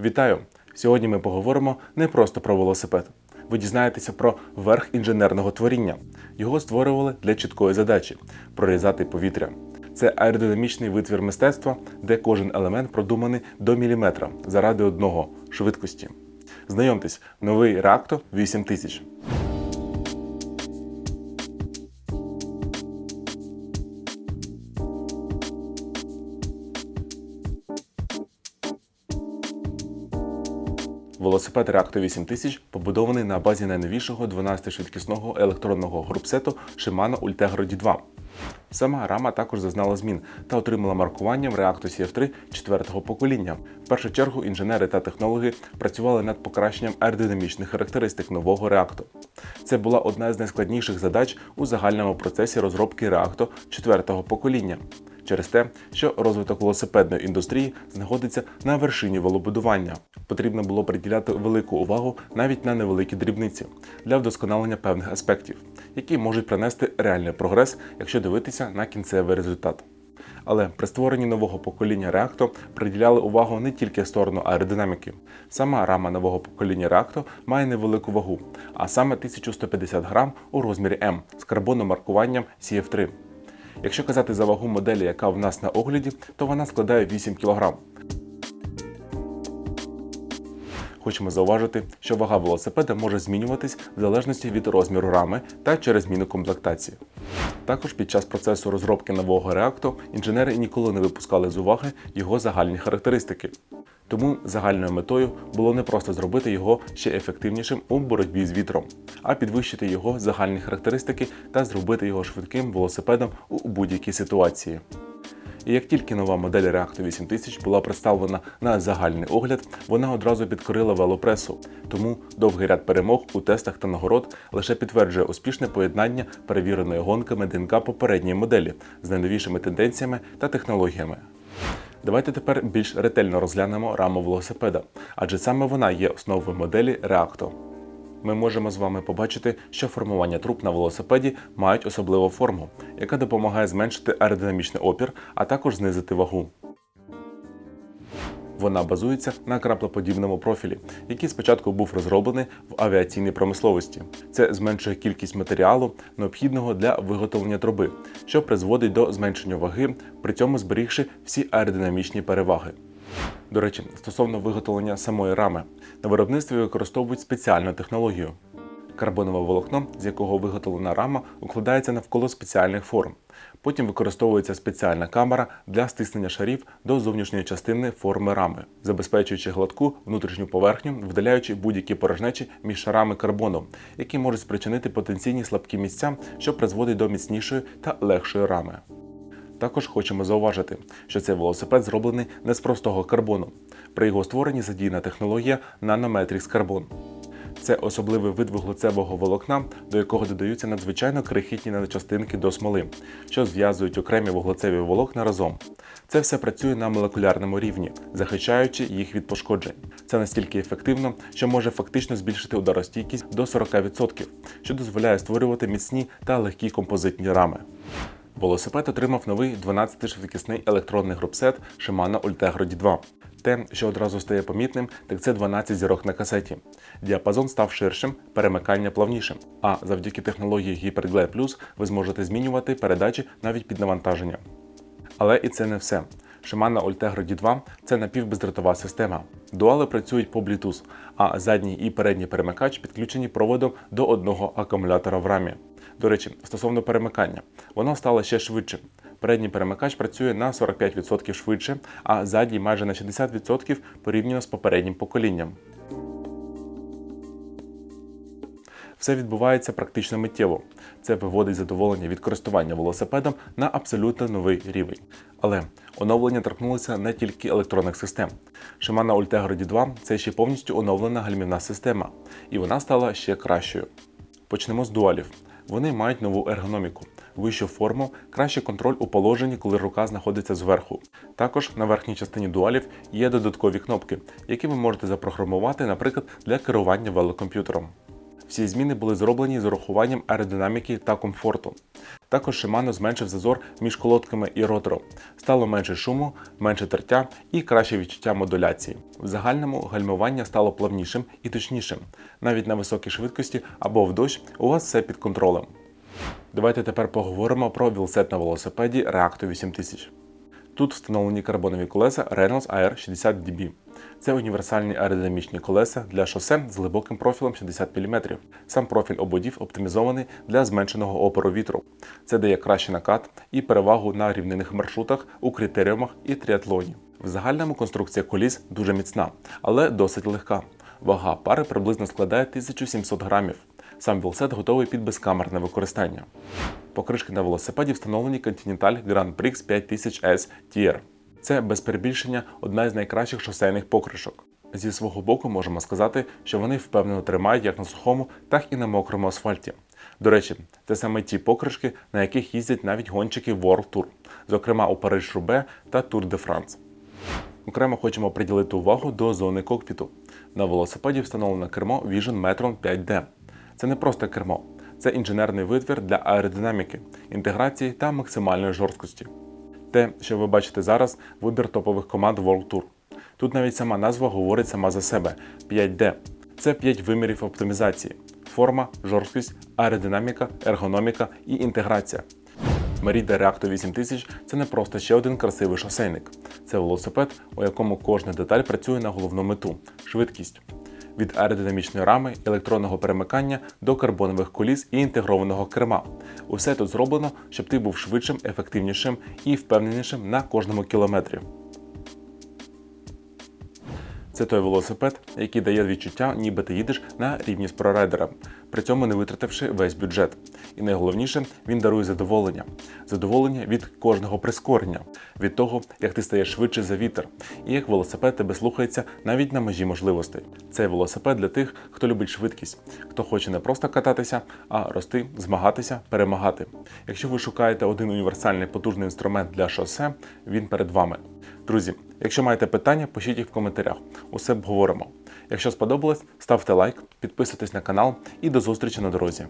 Вітаю! Сьогодні ми поговоримо не просто про велосипед. Ви дізнаєтеся про верх інженерного творіння. Його створювали для чіткої задачі прорізати повітря. Це аеродинамічний витвір мистецтва, де кожен елемент продуманий до міліметра заради одного швидкості. Знайомтесь, новий реактор 8000. Велосипед Reacto 8000 побудований на базі найновішого 12-швидкісного електронного групсету Shimano Ultegra D2. Сама рама також зазнала змін та отримала маркування в Reacto CF3 четвертого покоління. В першу чергу інженери та технологи працювали над покращенням аеродинамічних характеристик нового Reacto. Це була одна з найскладніших задач у загальному процесі розробки Reacto четвертого покоління через те, що розвиток велосипедної індустрії знаходиться на вершині велобудування. Потрібно було приділяти велику увагу навіть на невеликі дрібниці для вдосконалення певних аспектів, які можуть принести реальний прогрес, якщо дивитися на кінцевий результат. Але при створенні нового покоління Reacto приділяли увагу не тільки сторону аеродинаміки. Сама рама нового покоління Reacto має невелику вагу, а саме 1150 грам у розмірі М з карбономаркуванням CF3. Якщо казати за вагу моделі, яка в нас на огляді, то вона складає 8 кг. Хочемо зауважити, що вага велосипеда може змінюватись в залежності від розміру рами та через зміну комплектації. Також під час процесу розробки нового Reacto інженери ніколи не випускали з уваги його загальні характеристики. Тому загальною метою було не просто зробити його ще ефективнішим у боротьбі з вітром, а підвищити його загальні характеристики та зробити його швидким велосипедом у будь-якій ситуації. І як тільки нова модель Reacto 8000 була представлена на загальний огляд, вона одразу підкорила велопресу. Тому довгий ряд перемог у тестах та нагород лише підтверджує успішне поєднання перевіреної гонками ДНК попередньої моделі з найновішими тенденціями та технологіями. Давайте тепер більш ретельно розглянемо раму велосипеда, адже саме вона є основою моделі реакто. Ми можемо з вами побачити, що формування труб на велосипеді мають особливу форму, яка допомагає зменшити аеродинамічний опір, а також знизити вагу. Вона базується на краплеподібному профілі, який спочатку був розроблений в авіаційній промисловості. Це зменшує кількість матеріалу, необхідного для виготовлення труби, що призводить до зменшення ваги, при цьому зберігши всі аеродинамічні переваги. До речі, стосовно виготовлення самої рами, на виробництві використовують спеціальну технологію. Карбонове волокно, з якого виготовлена рама, укладається навколо спеціальних форм. Потім використовується спеціальна камера для стиснення шарів до зовнішньої частини форми рами, забезпечуючи гладку внутрішню поверхню, видаляючи будь-які порожнечі між шарами карбону, які можуть спричинити потенційні слабкі місця, що призводить до міцнішої та легшої рами. Також хочемо зауважити, що цей велосипед зроблений не з простого карбону. При його створенні задіяна технологія Nanometrics Carbon. Це особливий вид вуглецевого волокна, до якого додаються надзвичайно крихітні наночастинки до смоли, що зв'язують окремі вуглецеві волокна разом. Це все працює на молекулярному рівні, захищаючи їх від пошкоджень. Це настільки ефективно, що може фактично збільшити ударостійкість до 40%, що дозволяє створювати міцні та легкі композитні рами. Велосипед отримав новий 12-швидкісний електронний групсет Shimano Ultegra D2. Те, що одразу стає помітним, так це 12 зірок на касеті. Діапазон став ширшим, перемикання плавнішим. А завдяки технології HyperGlide Plus ви зможете змінювати передачі навіть під навантаження. Але і це не все. Shimano Ultegra D2 – це напівбездротова система. Дуали працюють по Bluetooth, а задній і передній перемикач підключені проводом до одного акумулятора в рамі. До речі, стосовно перемикання, воно стало ще швидшим. Передній перемикач працює на 45% швидше, а задній майже на 60% порівняно з попереднім поколінням. Все відбувається практично миттєво. Це виводить задоволення від користування велосипедом на абсолютно новий рівень. Але оновлення торкнулося не тільки електронних систем. Shimano Ultegra D2 – це ще повністю оновлена гальмівна система, і вона стала ще кращою. Почнемо з дуалів. Вони мають нову ергономіку, вищу форму, кращий контроль у положенні, коли рука знаходиться зверху. Також на верхній частині дуалів є додаткові кнопки, які ви можете запрограмувати, наприклад, для керування велокомп'ютером. Всі зміни були зроблені з урахуванням аеродинаміки та комфорту. Також Shimano зменшив зазор між колодками і ротором. Стало менше шуму, менше тертя і краще відчуття модуляції. В загальному гальмування стало плавнішим і точнішим. Навіть на високій швидкості або в дощ у вас все під контролем. Давайте тепер поговоримо про вілсет на велосипеді Reacto 8000. Тут встановлені карбонові колеса Reynolds AR 60 DB. Це універсальні аеродинамічні колеса для шосе з глибоким профілем 60 мм. Сам профіль ободів оптимізований для зменшеного опору вітру. Це дає кращий накат і перевагу на рівнинних маршрутах у критеріумах і тріатлоні. В загальному конструкція коліс дуже міцна, але досить легка. Вага пари приблизно складає 1700 грамів. Сам велосипед готовий під безкамерне використання. Покришки на велосипеді встановлені Continental Grand Prix 5000S TR. Це без перебільшення одна із найкращих шосейних покришок. Зі свого боку можемо сказати, що вони впевнено тримають як на сухому, так і на мокрому асфальті. До речі, це саме ті покришки, на яких їздять навіть гонщики World Tour, зокрема у Париж-Рубе та Tour de France. Окремо хочемо приділити увагу до зони кокпіту. На велосипеді встановлено кермо Vision Metron 5D. Це не просто кермо, це інженерний витвір для аеродинаміки, інтеграції та максимальної жорсткості. Те, що ви бачите зараз, вибір топових команд World Tour. Тут навіть сама назва говорить сама за себе 5D. Це 5 вимірів оптимізації: форма, жорсткість, аеродинаміка, ергономіка і інтеграція. Merida Reacto 8000 це не просто ще один красивий шосейник. Це велосипед, у якому кожна деталь працює на головну мету швидкість. Від аеродинамічної рами, електронного перемикання до карбонових коліс і інтегрованого керма. Усе тут зроблено, щоб ти був швидшим, ефективнішим і впевненішим на кожному кілометрі. Це той велосипед, який дає відчуття, ніби ти їдеш на рівні з прорайдером, при цьому не витративши весь бюджет. І найголовніше, він дарує задоволення. Задоволення від кожного прискорення, від того, як ти стаєш швидше за вітер, і як велосипед тебе слухається навіть на межі можливостей. Цей велосипед для тих, хто любить швидкість, хто хоче не просто кататися, а рости, змагатися, перемагати. Якщо ви шукаєте один універсальний потужний інструмент для шосе, він перед вами. Друзі, якщо маєте питання, пишіть їх в коментарях. Усе обговоримо. Якщо сподобалось, ставте лайк, підписуйтесь на канал і до зустрічі на дорозі.